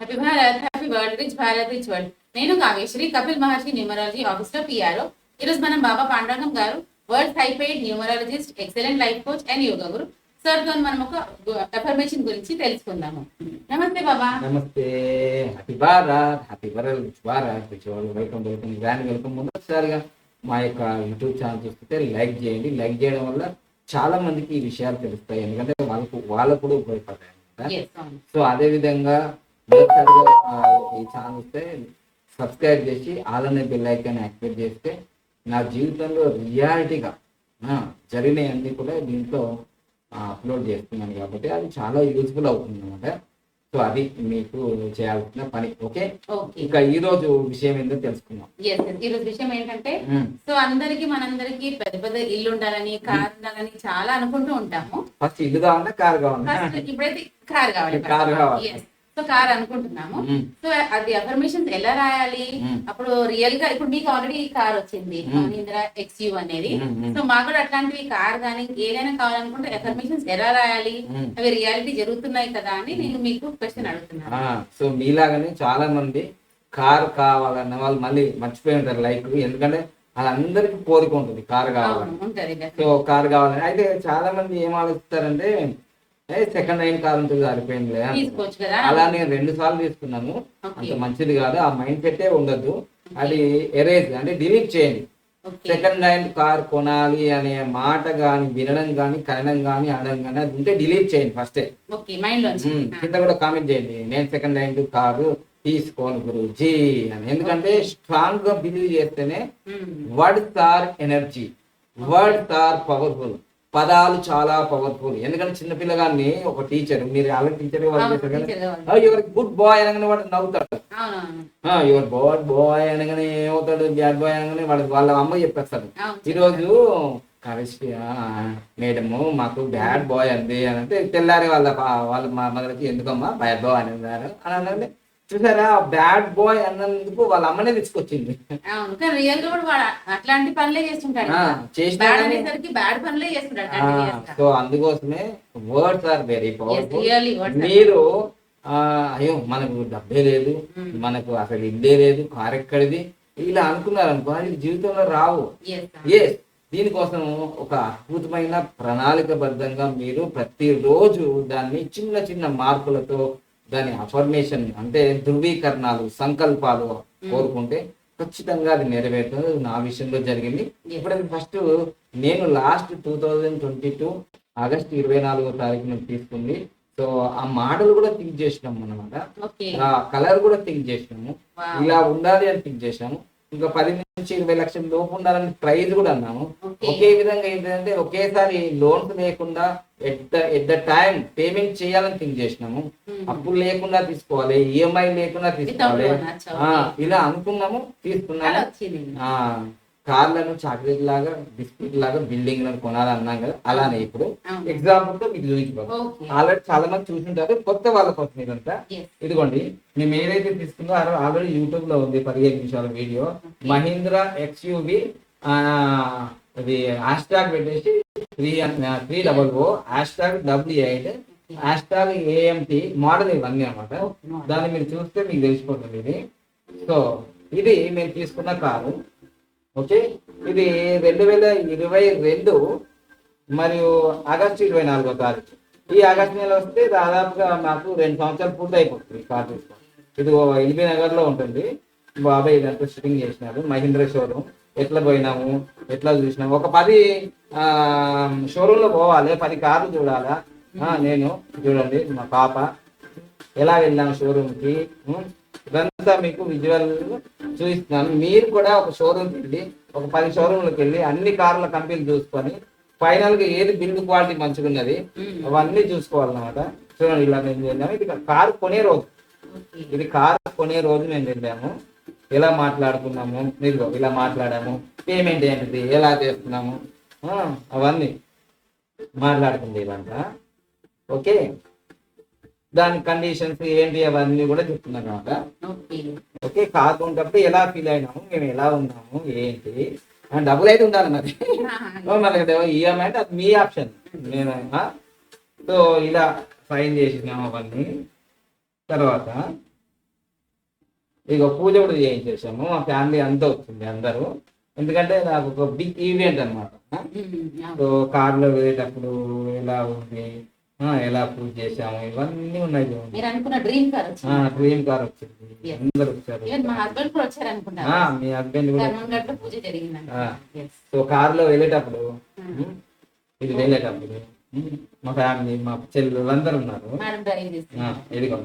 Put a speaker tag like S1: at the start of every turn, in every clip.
S1: Happy Bharat happy world rich Bharat rich world నేను Kavyasri Kapil Maharshi numerology officer PRO ఈరోజు మనం బాబా పాండురంగం గారు world high paid numerologist excellent life coach and yoga guru సార్తో మనం ఒక affirmation గురించి తెలుసుకుందాము. Namaste Baba.
S2: Namaste. Happy Bharat happy world Bharat welcome welcome grand welcome మొదటిసారిగా మా యొక్క యూట్యూబ్ ఛానల్ చూస్తుంటే లైక్ చేయండి. లైక్ చేయడం వల్ల చాలా మందికి ఈ విషయాలు తెలుస్తాయి. ఎందుకంటే వాళ్ళకు వాళ్ళకు కూడా ఉపయోగపడతాయి. సో అదే విధంగా మొదటిసారిగా ఈ ఛానల్ వస్తే సబ్స్క్రైబ్ చేసి ఆలనే బెల్ ఐకాన్ యాక్టివేట్ చేస్తే నా జీవితంలో రియాలిటీగా జరిగినవన్నీ కూడా దీంట్లో అప్లోడ్ చేస్తున్నాను కాబట్టి అది చాలా యూజ్ఫుల్ అవుతుంది అనమాట సో అది మీకు చేయాల్సిన పని. ఓకే? ఇంకా ఈ రోజు విషయం ఏంటో తెలుసుకుందాం.
S1: ఎస్ ఈరోజు విషయం ఏంటంటే. సో అందరికి మనందరికి పెద్ద పెద్ద ఇల్లు ఉండాలని కార్ ఉండాలని చాలా అనుకుంటూ ఉంటాము.
S2: ఫస్ట్ ఇల్లు కావాలా కారు కావాలా
S1: ఇప్పుడైతే కార్ కావాలి
S2: కార్ కావాలి.
S1: కార్ అనుకుంటున్నాము. సో అది అఫర్మేషన్స్ ఎలా రాయాలి. అప్పుడు రియల్గా ఇప్పుడు మీకు ఆల్రెడీ కార్ వచ్చింది. మహీంద్రా ఎక్స్యూ అనేది. సో మాకు కూడా అట్లాంటివి కార్ కానీ ఏదైనా కావాలనుకుంటే అఫర్మేషన్స్ ఎలా రాయాలి. అవి రియాలిటీ జరుగుతున్నాయి కదా అని నేను మీకు క్వశ్చన్ అడుగుతున్నాను
S2: సో మీలాగానే చాలా మంది కారు కావాలన్న వాళ్ళు మళ్ళీ మర్చిపోయి ఉంటారు లైక్ ఎందుకంటే వాళ్ళందరికీ కోరిక ఉంటుంది కారు కావాలని
S1: ఉంటది
S2: సో కారు కావాలని అయితే చాలా మంది ఏం ఆలోచిస్తారంటే సెకండ్ హ్యాండ్ సరిపోయిందిలే.
S1: తీసుకోవచ్చు కదా?
S2: అలా నేను రెండు సార్లు తీసుకున్నాను. అంత మంచిది కాదు. ఆ మైండ్ సెట్టే ఉండదు. అది ఎరేజ్ అంటే డిలీట్ చేయండి. సెకండ్ హ్యాండ్ కార్ కొనాలి అనే మాట గాని వినడం గాని కనడం గాని అనడం గాని అది ఉంటే డిలీట్ చేయండి ఫస్టే కింద కూడా కామెంట్ చేయండి. నేను సెకండ్ హ్యాండ్ కారు తీసుకోను గురుజీ అని. ఎందుకంటే స్ట్రాంగ్గా బిలీవ్ చేస్తేనే
S1: మ్మ్.
S2: Words are energy words are powerful పదాలు చాలా పవర్ఫుల్ ఎందుకంటే చిన్నపిల్లగాన్ని ఒక టీచర్ మీరు అలా టీచర్. ఎవరి గుడ్ బాయ్ అనగానే వాడు నవ్వుతాడు. యువర్ బాడ్ బాయ్ అనగానే ఏమవుతాడు? బ్యాడ్ బాయ్ అనగానే వాడు వాళ్ళ అమ్మ చెప్పేస్తాడు. ఈరోజు కరెక్ట్ మేడము మాకు బ్యాడ్ బాయ్ అంది అని అంటే తెల్లారి వాళ్ళ వాళ్ళ మా మదర్కి ఎందుకమ్మా? బ్యాడ్ బాయ్ అని అన్నారు. అని అనండి చూసారా? బ్యాడ్ బాయ్ అన్నందుకు వాళ్ళ అమ్మనే తీసుకొచ్చింది.
S1: రియల్గా కూడా అట్లాంటి పనులే చేస్తుంటాడు. బ్యాడ్ పనులే.
S2: సో అందుకోసమే వర్డ్స్ ఆర్ వెరీ పవర్ఫుల్. మీరు అయ్యో మనకు డబ్బే లేదు
S1: Hmm.
S2: మనకు అసలు ఇల్లే లేదు కారు ఎక్కడిది? ఇలా అనుకున్నారు అనుకో అది జీవితంలో రావు. ఎస్ దీనికోసం ఒక అద్భుతమైన ప్రణాళికబద్ధంగా మీరు ప్రతిరోజు దాన్ని చిన్న చిన్న మార్పులతో దాని అఫర్మేషన్ అంటే ధృవీకరణాలు సంకల్పాలు కోరుకుంటే ఖచ్చితంగా అది నెరవేరుతుంది. నా విషయంలో జరిగింది. ఇప్పుడు ఫస్ట్ నేను last two thousand twenty two August ఇరవై నాలుగో తారీఖు నుంచి తీసుకుంది. సో ఆ మోడల్ కూడా థింక్ చేసినాం అనమాట కలర్ కూడా థింక్ చేసినాము. ఇలా ఉండాలి అని థింక్ చేసాము ఇంకా పది నుంచి ఇరవై లక్షల లోపు ఉండాలని ప్రైజ్ కూడా అన్నాము. ఒకే విధంగా ఏంటంటే ఒకేసారి లోన్స్ లేకుండా at the at the time payment చేయాలని థింక్ చేసినాము. అప్పులు లేకుండా తీసుకోవాలి ఈఎంఐ లేకుండా తీసుకోవాలి. ఇలా అనుకున్నాము తీసుకున్నాము కార్లను చాక్లెట్ లాగా బిస్కెట్ లాగా బిల్డింగ్లను కొనాలన్నాం కదా అలానే ఇప్పుడు. ఎగ్జాంపుల్తో మీకు చూపించబోదు ఆల్రెడీ చాలా మంది చూసింటారు కొత్త వాళ్ళ కోసం ఇదంతా. ఇదిగోండి మేము ఏదైతే తీసుకుందో ఆల్రెడీ యూట్యూబ్లో ఉంది పదిహేను నిమిషాల వీడియో. మహీంద్రా ఎక్స్యూవి అది హ్యాష్ ట్యాగ్ పెట్టేసి three three double O hash tag W eight hash tag AMT model ఇవన్నీ అనమాట దాన్ని మీరు చూస్తే మీకు తెలిసిపోతుంది ఇది. సో ఇది మేము తీసుకున్న కారు. ఓకే? ఇది రెండు వేల ఇరవై రెండు మరియు ఆగస్టు ఇరవై నాలుగో తారీఖు. ఈ ఆగస్టు నెల వస్తే దాదాపుగా నాకు రెండు సంవత్సరాలు పూర్తి అయిపోతుంది కార్ తీసుకో. ఇది ఎల్బీ నగర్లో ఉంటుంది. బాబాయ్ ఇదంతా షూటింగ్ చేసినారు మహీంద్ర షోరూమ్. ఎట్లా పోయినాము? ఎట్లా చూసినాము? ఒక పది షోరూమ్లో పోవాలి. పది కార్లు చూడాలా? నేను చూడండి మా పాప. ఎలా వెళ్ళాము షోరూమ్కి ఇదంతా మీకు విజువల్ చూపిస్తున్నాను. మీరు కూడా ఒక షోరూమ్ వెళ్ళి ఒక పది షోరూమ్లకు వెళ్ళి అన్ని కార్ల కంపెనీలు చూసుకొని ఫైనల్గా ఏది బిల్డ్ క్వాలిటీ మంచిగా ఉన్నది. అవన్నీ చూసుకోవాలన్నమాట. చూడండి ఇలా మేము వెళ్ళాము. ఇది కారు కొనే రోజు. ఇది కారు కొనే రోజు మేము వెళ్ళాము. ఎలా మాట్లాడుకున్నాము? మీరు ఇలా మాట్లాడాము. పేమెంట్ ఏంటిది? ఎలా చేస్తున్నాము? అవన్నీ మాట్లాడుతుంది ఇదంతా. ఓకే? దాని కండిషన్స్ ఏంటి అవన్నీ కూడా చెప్తున్నాం అనమాట
S1: ఓకే
S2: కారు ఉన్నప్పుడు ఎలా ఫీల్ అయినాము మేము ఎలా ఉన్నాము ఏంటి? డబ్బులు అయితే ఉండాలి మరి. మనకి ఈఎంఐ అంటే అది మీ ఆప్షన్ నేను సో ఇలా ఫైన్ చేసినాము అవన్నీ. తర్వాత ఇక పూజ కూడా చేయించేసాము. మా ఫ్యామిలీ అంతా వచ్చింది అందరూ. ఎందుకంటే నాకు ఒక బిగ్ ఈవెంట్ అనమాట సో కార్లో వెళ్ళేటప్పుడు ఎలా ఉంది? ఎలా పూజ చేసాము ఇవన్నీ ఉన్నాయి.
S1: మీరు అనుకున్న డ్రీమ్ కార్
S2: డ్రీమ్ కార్ వచ్చింది. అందరు వచ్చారు
S1: మా హస్బెండ్ కూడా వచ్చారు అనుకుంటా
S2: ఆ, మీ హస్బెండ్ కూడా
S1: కర్మంగట్లో పూజ జరిగిందంట
S2: ఆ.
S1: Yes.
S2: సో కార్లో వెళ్ళేటప్పుడు
S1: Hmm.
S2: ఉమ్, ఇది వెళ్ళేటప్పుడు మా ఫ్యామిలీ మా చెల్లెలు అందరూ ఉన్నారు ఇదిగో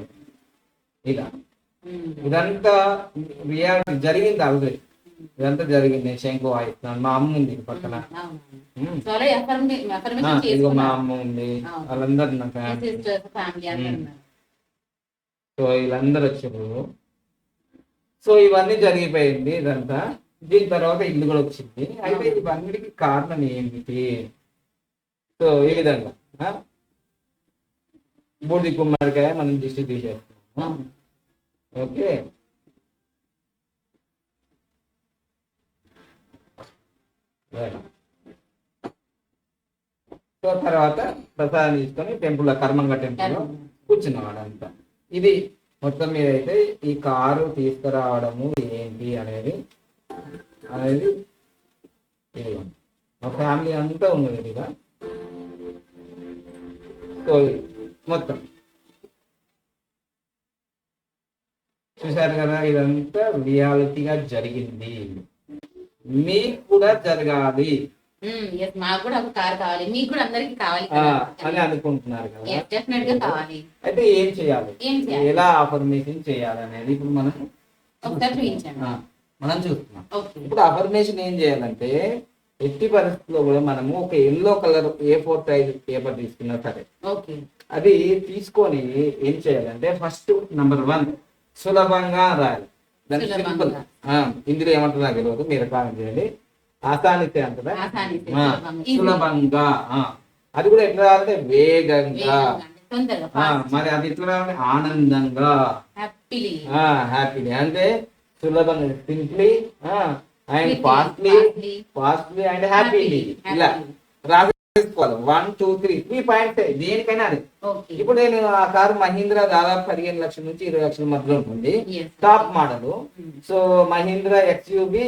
S2: ఇలా. ఇదంతా రియాలిటీ జరిగింది ఆల్రెడీ ఇదంతా జరిగింది. శంకు వాయిస్తున్నాను మా అమ్మ ఉంది పక్కన. ఇదిగో మా. అమ్మ ఉంది. వాళ్ళందరూ నా ఫ్యామిలీ. సో వీళ్ళందరూ వచ్చారు. సో ఇవన్నీ జరిగిపోయింది ఇదంతా. దీని తర్వాత ఇల్లు కూడా వచ్చింది. అయితే ఇవన్నిటికి కారణం ఏమిటి? సో ఈ విధంగా ఆ? బూడిది గుమ్మడికాయ మనం దిష్టి
S1: అవును.
S2: ఓకే? సో తర్వాత ప్రసాదం తీసుకొని టెంపుల్ కర్మంగా టెంపుల్ కూర్చున్నవాడు అంతా ఇది మొత్తం మీద అయితే ఈ కారు తీసుకురావడము ఏంటి అనేది అనేది ఇది మా ఫ్యామిలీ అంతా ఉన్నది ఇక. సో మొత్తం. చూశారు కదా ఇదంతా రియాలిటీగా జరిగింది. మీకు కూడా జరగాలి
S1: మాకు కూడా ఒక కార్ కావాలి. మీకు కూడా అందరికి కావాలి
S2: అని అనుకుంటున్నారు కదా?
S1: డెఫినెట్గా కావాలి.
S2: అయితే ఏం చేయాలి? ఎలా అఫర్మేషన్ చేయాలి అనేది ఇప్పుడు మనం మనం చూస్తున్నాం. ఇప్పుడు అఫర్మేషన్ ఏం చేయాలంటే ఎట్టి పరిస్థితుల్లో కూడా మనము ఒక yellow colour A four size paper తీసుకున్నా సరే
S1: ఓకే.
S2: అది తీసుకొని ఏం చేయాలంటే ఫస్ట్ నంబర్ వన్ సులభంగా రాయాలి. ఇందులో ఏమంటారు నాకు తెలియదు మీరు కామెంట్ చేయండి. ఆసానితే ఆ,
S1: సులభంగా.
S2: అది కూడా ఎట్లా రాయాలంటే వేగంగా. మరి అది ఎట్లా రాయాలి ఆనందంగా.
S1: హ్యాపీలీ
S2: అంటే సులభంగా simply and fastly. Fastly and happily ఇలా.
S1: happily.
S2: రాసేసుకోవాలి one two three three points దేనికైనా అది. ఇప్పుడు నేను ఆ కారు మహీంద్రా దాదాపు పదిహేను లక్షల నుంచి ఇరవై లక్షల మధ్యలో ఉంటుంది. Top model. So Mahindra XUV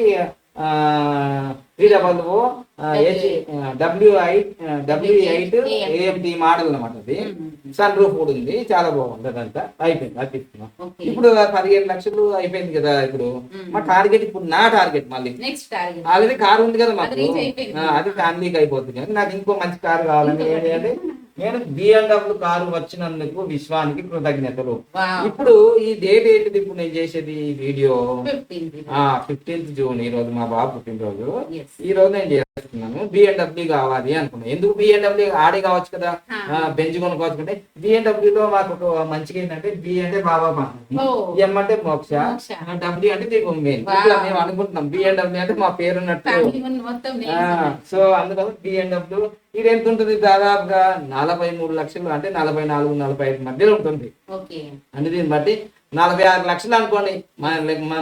S2: three double O W eight W eight AMT model అనమాట అది.
S1: Hmm.
S2: సన్ రూఫ్ కూడా ఉంది. చాలా బాగుంది అదంతా. అయిపోయింది అది
S1: ఓకే.
S2: ఇప్పుడు పదిహేను లక్షలు అయిపోయింది కదా ఇప్పుడు. మా టార్గెట్ ఇప్పుడు నా టార్గెట్ మళ్ళీ. ఆల్రెడీ కారు ఉంది కదా మాకు.
S1: అది
S2: ఫ్యామిలీకి అయిపోతుంది. కానీ నాకు ఇంకో మంచి కారు కావాలని చేయాలి? నేను బిఎండబ్ల్యూ కారు వచ్చినందుకు విశ్వానికి కృతజ్ఞతలు. ఇప్పుడు ఈ డేట్ ఏంటిది? ఇప్పుడు నేను చేసేది ఈ వీడియో?
S1: ఫిఫ్టీన్త్
S2: జూన్ ఈ రోజు మా బాబు పుట్టినరోజు. ఈ రోజు నేను చేస్తున్నాను. బిఎండబ్ల్యూ కావాలి అనుకున్నాను ఎందుకు బిఎండబ్ల్యూ? ఆడే కావచ్చు కదా. బెంచ్ కొనుక్కోవచ్చు అంటే బిఎండబ్ల్యూ లో మాకు ఒక మంచిగా ఏంటంటే బి అంటే బాబా
S1: ఓ.
S2: ఎం అంటే మోక్ష. డబ్ల్యూ అంటే
S1: Wow.
S2: ఇట్లా మేము అనుకుంటున్నాం. బిఎండబ్ల్యూ అంటే మా పేరు ఉన్నట్టు సో అందులో బిఎండబ్ల్యూ ఇది ఎంత ఉంటుంది దాదాపుగా నలభై మూడు లక్షలు అంటే నలభై నాలుగు నలభై ఐదు మధ్యలో ఉంటుంది. అంటే దీన్ని బట్టి నలభై ఆరు లక్షలు అనుకోండి. మన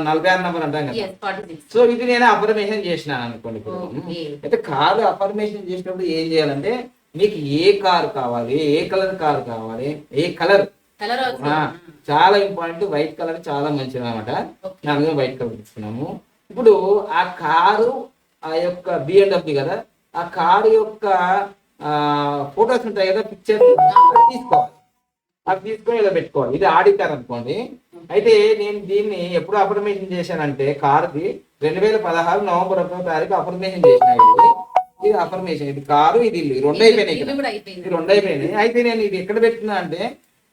S2: నలభై ఆరు నెంబర్ అంటాం కదా. సో ఇది నేను అఫర్మేషన్ చేసినాను అనుకోండి ఇప్పుడు. అయితే కారు అఫర్మేషన్ చేసినప్పుడు ఏం చేయాలంటే మీకు ఏ కారు కావాలి ఏ కలర్ కారు కావాలి ఏ కలర్? చాలా ఇంపార్టెంట్. వైట్ కలర్ చాలా మంచిది అనమాట వైట్ కలర్ తీసుకున్నాము. ఇప్పుడు ఆ కారు ఆ యొక్క బిఎండబ్ల్యూ కదా ఆ కారు యొక్క ఫొటోస్ ఉంటాయి కదా పిక్చర్స్ తీసుకోవాలి. అవి తీసుకొని ఇలా పెట్టుకోవాలి. ఇది ఆడిటర్ అనుకోండి. అయితే నేను దీన్ని ఎప్పుడు అఫర్మేషన్ చేశానంటే కారుది రెండు వేల పదహారు నవంబర్ ఒకటో తారీఖు అఫర్మేషన్ చేసిన ఇది. అఫర్మేషన్ ఇది కారు ఇది ఇల్లు. రెండు అయిపోయినాయి ఇది
S1: అయిపోయింది.
S2: రెండు అయిపోయినాయి. అయితే నేను ఇది ఎక్కడ పెట్టుకున్నా అంటే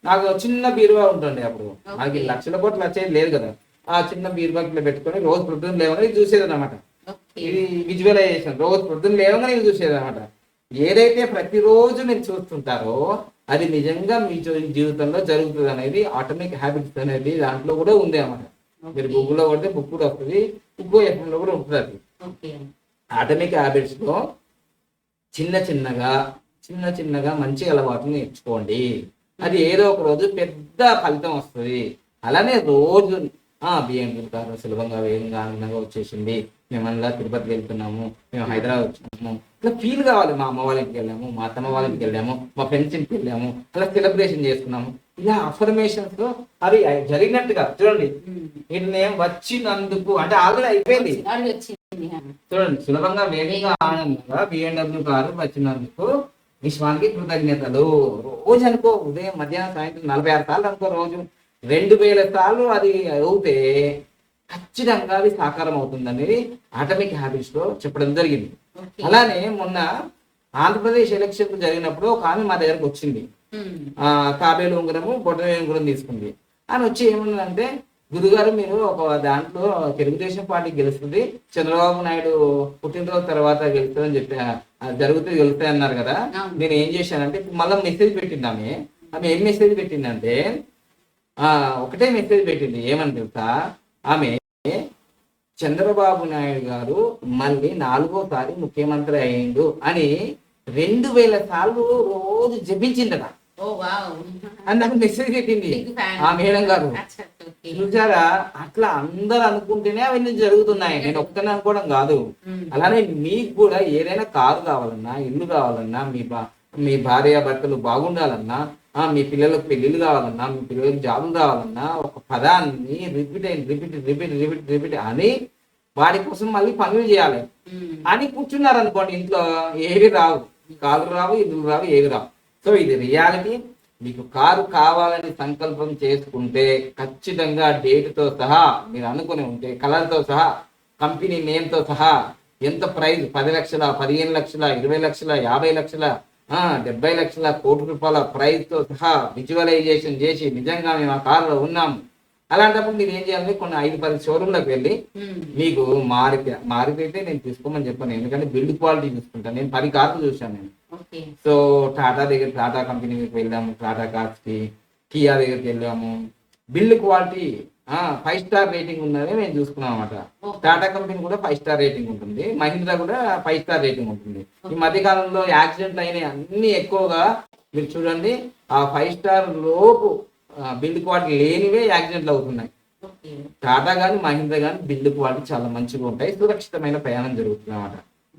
S2: నాకు చిన్న బీరువా ఉంటుంది అప్పుడు. నాకు లక్షల కోట్లు వచ్చేది లేదు కదా. ఆ చిన్న బీరువా ఇట్లా పెట్టుకొని రోజు పొద్దున్న లేవగానే ఇది చూసేది అనమాట ఇది విజువలైజేషన్. రోజు పొద్దున్న లేవగానే ఇది చూసేది అనమాట ఏదైతే ప్రతిరోజు మీరు చూస్తుంటారో అది నిజంగా మీ జీవితంలో జరుగుతుంది అనేది ఆటోమిక్ హ్యాబిట్స్ అనేది దాంట్లో కూడా ఉంది అన్నమాట. మీరు గూగుల్లో కొడితే బుక్ కూడా వస్తుంది బుక్లో కూడా ఉంటుంది అది.
S1: ఓకే.
S2: ఆటోమిక్ హ్యాబిట్స్లో చిన్న చిన్నగా చిన్న చిన్నగా మంచి అలవాట్లు నేర్చుకోండి. అది ఏదో ఒక రోజు పెద్ద ఫలితం వస్తుంది. అలానే రోజు బియ్యం కారు సులభంగా వేగంగా ఆనందంగా వచ్చేసింది. మేము అలా తిరుపతికి వెళ్తున్నాము మేము హైదరాబాద్ వచ్చాము. ఇట్లా ఫీల్ కావాలి. మా అమ్మ వాళ్ళ ఇంటికి వెళ్ళాము మా అత్తమ్మ వాళ్ళ ఇంటికి వెళ్ళాము మా ఫ్రెండ్స్ ఇంటికి వెళ్ళాము అలా సెలబ్రేషన్ చేసుకున్నాము. ఇలా అఫర్మేషన్స్ అవి జరిగినట్టుగా చూడండి. ఇది నేను వచ్చినందుకు అంటే ఆల్రెడీ అయిపోయింది. చూడండి సులభంగా వేగంగా ఆనందంగా బిఎండబ్ల్యూ కారు వచ్చినందుకు విశ్వానికి కృతజ్ఞతలు. రోజు అనుకో ఉదయం మధ్యాహ్నం సాయంత్రం నలభై ఆరు సార్లు అనుకో రోజు రెండు వేల సార్లు అది అవుతే ఖచ్చితంగా అది సాకారం అవుతుందనేది ఆటమిక్ హ్యాబిట్స్లో చెప్పడం జరిగింది. అలానే మొన్న ఆంధ్రప్రదేశ్ ఎలక్షన్ జరిగినప్పుడు ఒక ఆమె మా దగ్గరకు వచ్చింది. ఆ తాబేలు ఉంగరము బొట్టన ఉంగరం తీసుకుంది. అని వచ్చి ఏమన్నదంటే గురుగారు మీరు ఒక దాంట్లో తెలుగుదేశం పార్టీ గెలుస్తుంది చంద్రబాబు నాయుడు పుట్టినరోజు తర్వాత గెలుస్తుందని చెప్పి జరుగుతుంది గెలుస్తాయి అన్నారు కదా. నేను ఏం చేశానంటే మళ్ళీ మెసేజ్ పెట్టింది ఆమె. ఆమె ఏం మెసేజ్ పెట్టిందంటే ఆ ఒకటే మెసేజ్ పెట్టింది. ఏమని తెలుసా? ఆమె చంద్రబాబు నాయుడు గారు మళ్ళీ నాలుగోసారి ముఖ్యమంత్రి అయ్యిండు అని రెండు వేల సార్లు రోజు జపించిందట నాకు మెసేజ్ పెట్టింది. ఆ మేడం గారు. చూసారా అట్లా అందరు అనుకుంటేనే అవన్నీ జరుగుతున్నాయి నేను ఒక్కనే అనుకోవడం కాదు. అలానే మీకు కూడా ఏదైనా కారు కావాలన్నా ఇల్లు కావాలన్నా మీ బా మీ భార్య భర్తలు బాగుండాలన్నా ఆ మీ పిల్లలకు పెళ్ళిళ్ళు కావాలన్నా మీ పిల్లలకు జాబులు కావాలన్నా ఒక పదాన్ని రిపీట్ అయిన రిపీట్ రిపీట్ రిపీట్ రిపీట్ అని వాడి కోసం మళ్ళీ పనులు చేయాలి. అని కూర్చున్నారు అనుకోండి ఇంట్లో ఏవి రావు. కాలు రావు ఇల్లు రావు ఏవి రావు. సో ఇది రియాలిటీ. మీకు కారు కావాలని సంకల్పం చేసుకుంటే ఖచ్చితంగా date తో సహా మీరు అనుకుని ఉంటే colour తో సహా కంపెనీ నేమ్తో సహా ఎంత ప్రైస్? పది లక్షల పదిహేను లక్షల ఇరవై లక్షల యాభై లక్షల డెబ్బై లక్షల కోటి రూపాయల price తో సహా విజువలైజేషన్ చేసి నిజంగా మేము ఆ కారులో ఉన్నాము అలాంటప్పుడు మీరు ఏం చేయాలి? కొన్ని ఐదు పది షోరూమ్లకు వెళ్ళి. మీకు మారితే మారితే అయితే నేను తీసుకోమని చెప్పాను. ఎందుకంటే బిల్డ్ క్వాలిటీ చూసుకుంటాను. నేను పది కార్లు చూశాను నేను. సో టాటా దగ్గర టాటా కంపెనీకి వెళ్ళాము. టాటా కార్స్కి కియా దగ్గరికి వెళ్ళాము. Build quality five star rating ఉన్నది మేము చూసుకున్నాం అనమాట. టాటా కంపెనీ కూడా ఫైవ్ స్టార్ రేటింగ్ ఉంటుంది. మహీంద్రా కూడా ఫైవ్ స్టార్ రేటింగ్ ఉంటుంది. ఈ మధ్య కాలంలో యాక్సిడెంట్ అయిన అన్ని ఎక్కువగా. మీరు చూడండి ఆ ఫైవ్ స్టార్ లోపు బిల్డ్ క్వాలిటీ లేనివే యాక్సిడెంట్లు అవుతున్నాయి. టాటా కానీ మహీంద్రా కానీ బిల్డ్ క్వాలిటీ చాలా మంచిగా ఉంటాయి. సురక్షితమైన ప్రయాణం జరుగుతుంది అన్నమాట.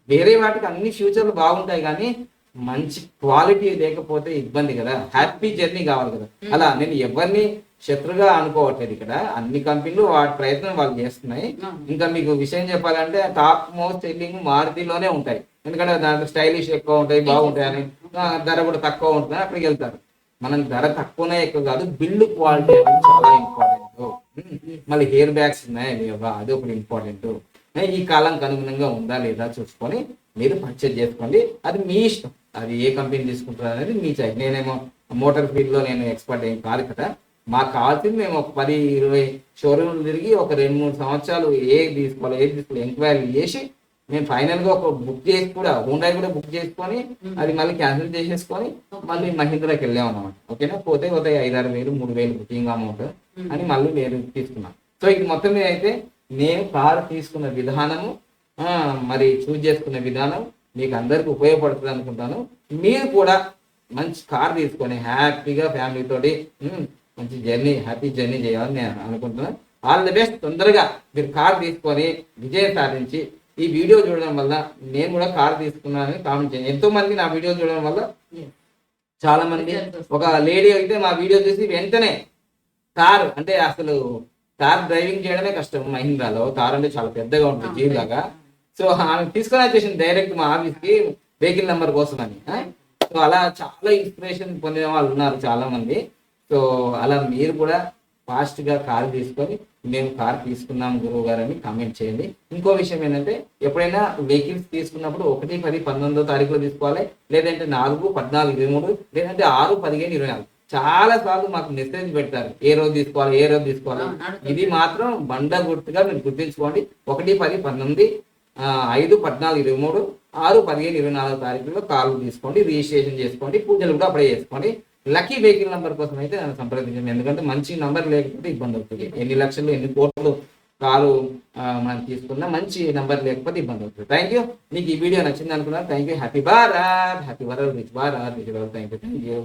S2: వేరే వాటికి అన్ని ఫ్యూచర్లు బాగుంటాయి కానీ మంచి క్వాలిటీ లేకపోతే ఇబ్బంది కదా. హ్యాపీ జర్నీ కావాలి కదా. అలా నేను ఎవరిని శత్రుగా అనుకోవట్లేదు ఇక్కడ. అన్ని కంపెనీలు వాటి ప్రయత్నం వాళ్ళు చేస్తున్నాయి. ఇంకా మీకు విషయం చెప్పాలంటే టాప్ మోస్ట్ సెల్లింగ్ మారుతిలోనే ఉంటాయి. ఎందుకంటే దాంట్లో స్టైలిష్ ఎక్కువ ఉంటాయి బాగుంటాయి అని ధర కూడా తక్కువ ఉంటుంది అక్కడికి వెళ్తారు. మనం ధర తక్కువనే ఎక్కువ కాదు బిల్డ్ క్వాలిటీ అనేది చాలా ఇంపార్టెంట్ మళ్ళీ హెయిర్ బ్యాగ్స్ ఉన్నాయి లేవా అది ఒకటి ఇంపార్టెంట్ ఈ కాలంకి అనుగుణంగా ఉందా లేదా చూసుకొని మీరు పర్చేజ్ చేసుకోండి. అది మీ ఇష్టం. అది ఏ కంపెనీ తీసుకుంటారు అనేది మీ చాయ్ నేనేమో మోటార్ ఫీల్డ్లో నేను ఎక్స్పర్ట్ ఏం కాదు కదా. మాకు కావాల్సింది మేము ఒక పది ఇరవై షోరూమ్లు తిరిగి ఒక రెండు మూడు సంవత్సరాలు ఏది తీసుకోవాలి ఏది తీసుకోవాలి ఎంక్వైరీ చేసి మేము ఫైనల్గా ఒక బుక్ చేసి కూడా హోండాయి కూడా బుక్ చేసుకొని అది మళ్ళీ క్యాన్సిల్ చేసేసుకొని మళ్ళీ మహీంద్రాకి వెళ్ళాం అనమాట ఓకేనా? పోతే పోతే ఐదారు వేలు మూడు వేలు బుకింగ్ అమౌంట్ అని మళ్ళీ నేను తీసుకున్నాను. సో ఇది మొత్తం మీద అయితే నేను కారు తీసుకున్న విధానము మరి చూజ్ చేసుకున్న విధానం మీకు అందరికి ఉపయోగపడుతుంది అనుకుంటాను. మీరు కూడా మంచి కార్ తీసుకొని హ్యాపీగా ఫ్యామిలీ తోటి ఉమ్, మంచి జర్నీ హ్యాపీ జర్నీ చేయాలని నేను అనుకుంటున్నాను. ఆల్ ది బెస్ట్ తొందరగా మీరు కార్ తీసుకొని విజయం సాధించి ఈ వీడియో చూడడం వల్ల నేను కూడా కార్ తీసుకున్నానని కామెంట్ చేయండి ఎంతో మంది నా వీడియో చూడడం వల్ల. చాలా మంది ఒక లేడీ అయితే మా వీడియో చూసి వెంటనే కార్ అంటే అసలు కార్ డ్రైవింగ్ చేయడమే కష్టం మహీంద్రాలో. కార్ అంటే చాలా పెద్దగా ఉంటుంది జీప్ లాగా. సో ఆమె తీసుకొని వచ్చేసింది డైరెక్ట్ మా ఆఫీస్కి వెహికల్ నెంబర్ కోసం అని? సో అలా చాలా ఇన్స్పిరేషన్ పొందిన వాళ్ళు ఉన్నారు చాలా మంది. సో అలా మీరు కూడా ఫాస్ట్గా కార్ తీసుకొని మేము కార్ తీసుకున్నాం గురువు గారు అని కామెంట్ చేయండి. ఇంకో విషయం ఏంటంటే ఎప్పుడైనా వెహికల్స్ తీసుకున్నప్పుడు ఒకటి పది పంతొమ్మిదో తారీఖులో తీసుకోవాలి. లేదంటే నాలుగు పద్నాలుగు ఇరవై మూడు లేదంటే ఆరు పదిహేను ఇరవై నాలుగు. చాలా సార్లు మాకు మెసేజ్ పెడతారు. ఏ రోజు తీసుకోవాలి ఏ రోజు తీసుకోవాలి. ఇది మాత్రం బండ గుర్తుగా మీరు గుర్తుంచుకోండి. ఒకటి పది పంతొమ్మిది ఐదు పద్నాలుగు ఇరవై మూడు ఆరు పదిహేను ఇరవై నాలుగు తారీఖులో కాల్ తీసుకోండి రిజిస్ట్రేషన్ చేసుకోండి పూజలు కూడా అప్లై చేసుకోండి. లక్కీ వెహికల్ నెంబర్ కోసం అయితే నన్ను సంప్రదించండి. ఎందుకంటే మంచి నెంబర్ లేకపోతే ఇబ్బంది అవుతుంది. ఎన్ని లక్షలు ఎన్ని కోట్లు కారు మనం తీసుకున్న మంచి నెంబర్ లేకపోతే ఇబ్బంది అవుతుంది. థ్యాంక్ యూ మీకు ఈ వీడియో నచ్చింది అనుకున్నాను. Thank you happy Bharat happy world rich Bharat rich Bharat thank you thank you